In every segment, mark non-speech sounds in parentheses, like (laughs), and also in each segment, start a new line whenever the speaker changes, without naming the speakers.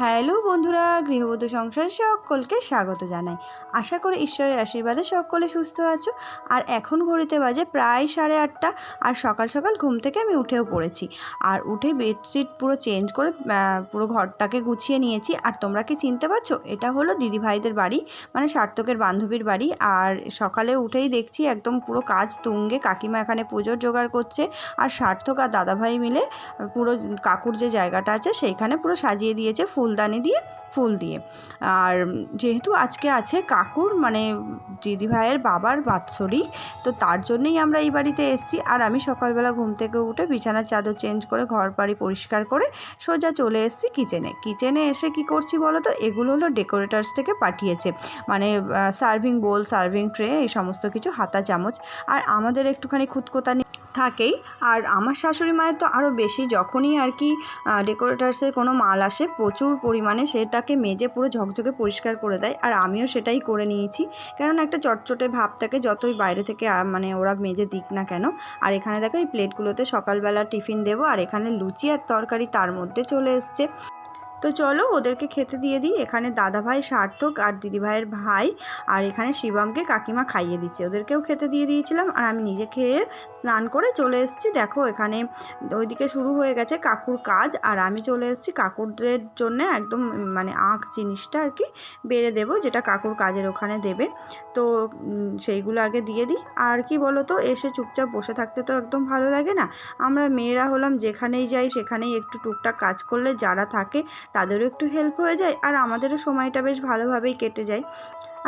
Hello বন্ধুরা, গৃহবধূ সংসারে সকলকে স্বাগত জানাই। আশা করি ঈশ্বরের আশীর্বাদে সকলে সুস্থ আছো। আর এখন ঘড়িতে বাজে প্রায় সাড়ে আটটা আর সকাল সকাল ঘুম থেকে আমি উঠেও পড়েছি। আর উঠে বেডশিট পুরো চেঞ্জ করে পুরো ঘরটাকে গুছিয়ে নিয়েছি। আর তোমরা কি চিনতে পারছ? এটা হলো দিদি ভাইদের বাড়ি মানে সার্থকের বান্ধবীর বাড়ি। আর সকালে উঠেই দেখছি একদম পুরো কাজ তুঙ্গে, কাকিমা এখানে পুজোর জোগাড় করছে। আর সার্থক আর দাদাভাই মিলে পুরো কাকুর যে জায়গাটা আছে, সেইখানে পুরো সাজিয়ে দিয়েছে ফুলদানি দিয়ে ফুল দিয়ে। আর যেহেতু আজকে আছে কাকুর মানে দিদিভাইয়ের বাবার বাৎসরিক, তো তার জন্যেই আমরা এই বাড়িতে এসেছি। আর আমি সকালবেলা ঘুম থেকে উঠে বিছানার চাদর চেঞ্জ করে ঘর বাড়ি পরিষ্কার করে সোজা চলে এসেছি কিচেনে। কিচেনে এসে কি করছি বলো তো? এগুলো হলো ডেকোরেটার্স থেকে পাঠিয়েছে। মানে সার্ভিং বোল, সার্ভিং ট্রে, এই সমস্ত কিছু, হাতা, চামচ। আর আমাদের একটুখানি খুঁতকোতানি থাকেই। আর আমার শাশুড়ি মায়ের তো আরও বেশি। যখনই আর কি ডেকোরেটার্সের কোনো মাল আসে, প্রচুর পরিমাণে সেটাকে মেজে পুরো ঝকঝকে পরিষ্কার করে দেয়। আর আমিও সেটাই করে নিয়েছি। কেননা একটা চটচটে ভাব থাকে, যতই বাইরে থেকে মানে ওরা মেজে দিক না কেন। আর এখানে দেখো, এই প্লেটগুলোতে সকালবেলা টিফিন দেবো। আর এখানে লুচি আর তরকারি তার মধ্যে চলে এসছে। তো চলো ওদেরকে খেতে দিয়ে দিই। এখানে দাদাভাই সার্থক আর দিদিভাইয়ের ভাই আর এখানে শিবমকে কাকিমা খাইয়ে দিচ্ছে। ওদেরকেও খেতে দিয়ে দিয়েছিলাম আর আমি নিজে খেয়ে স্নান করে চলে এসেছি। দেখো এখানে ওইদিকে শুরু হয়ে গেছে কাকুর কাজ আর আমি চলে এসেছি কাকুরদের জন্য একদম মানে আঁক জিনিসটা আর কি বেড়ে দেবো যেটা কাকুর কাজের ওখানে দেবে। তো সেইগুলো আগে দিয়ে দিই। আর কি বলো তো এসে চুপচাপ বসে থাকতে তো একদম ভালো লাগে না। আমরা মেয়েরা হলাম যেখানেই যাই সেখানেই একটু টুকটাক কাজ করলে যারা থাকে তাদেরও একটু হেল্প হয়ে যায় আর আমাদেরও সময়টা বেশ ভালোভাবেই কেটে যায়।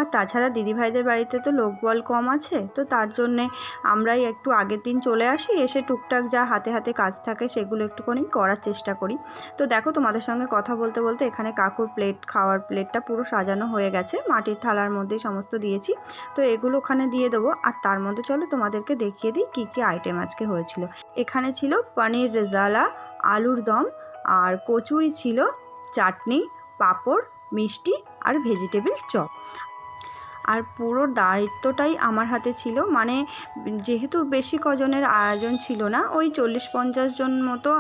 আর তাছাড়া দিদিভাইদের বাড়িতে তো লোকবল কম আছে, তো তার জন্যে আমরাই একটু আগের দিন চলে আসি, এসে টুকটাক যা হাতে হাতে কাজ থাকে সেগুলো একটুখানি করার চেষ্টা করি। তো দেখো তোমাদের সঙ্গে কথা বলতে বলতে এখানে কাকুর প্লেট খাওয়ার প্লেটটা পুরো সাজানো হয়ে গেছে, মাটির থালার মধ্যেই সমস্ত দিয়েছি। তো এগুলো ওখানে দিয়ে দেবো, আর তার মধ্যে চলো তোমাদেরকে দেখিয়ে দিই কী কী আইটেম আজকে হয়েছিল। এখানে ছিল পনির রেজালা, আলুর দম, আর কচুরি ছিল চাটনি পাঁপড় মিষ্টি আর ভেজিটেবিল চপ। আর পুরো দায়িত্বটাই আমার হাতে ছিল। মানে যেহেতু বেশি কজনের আয়োজন ছিল না, ওই চল্লিশ পঞ্চাশ জন মতো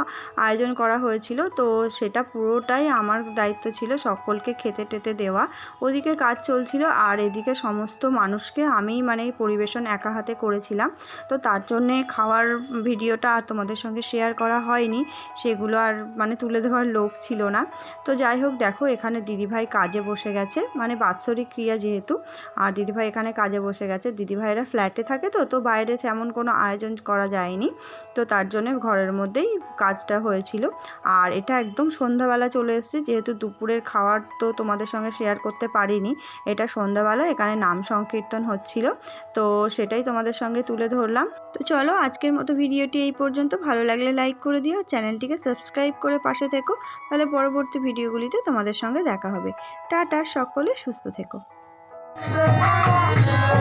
আয়োজন করা হয়েছিল, তো সেটা পুরোটাই আমার দায়িত্ব ছিল সকলকে খেতে টেতে দেওয়া। ওদিকে কাজ চলছিল আর এদিকে সমস্ত মানুষকে আমিই মানে পরিবেশন একা হাতে করেছিলাম। তো তার জন্যে খাওয়ার ভিডিওটা তোমাদের সঙ্গে শেয়ার করা হয়নি, সেগুলো আর মানে তুলে দেওয়ার লোক ছিল না। তো যাই হোক, দেখো এখানে দিদিভাই কাজে বসে গেছে। মানে বাৎসরিক ক্রিয়া যেহেতু আর দিদিভাই এখানে কাজে বসে গেছে। দিদিভাইরা ফ্ল্যাটে থাকে তো তো বাইরে তেমন কোনো আয়োজন করা যায়নি। তো তার জন্য ঘরের মধ্যেই কাজটা হয়েছিল। আর এটা একদম সন্ধ্যাবেলা চলে এসেছে। যেহেতু দুপুরের খাওয়ার তো তোমাদের সঙ্গে শেয়ার করতে পারিনি, এটা সন্ধ্যাবেলা এখানে নাম সংকীর্তন হচ্ছিল। তো সেটাই তোমাদের সঙ্গে তুলে ধরলাম। তো চলো আজকের মতো ভিডিওটি এই পর্যন্ত। ভালো লাগলে লাইক করে দিও, চ্যানেলটিকে সাবস্ক্রাইব করে পাশে থেকো। তাহলে পরবর্তী ভিডিওগুলিতে তোমাদের সঙ্গে দেখা হবে। টাটা, সকলে সুস্থ থেকো।
Thank (laughs) you.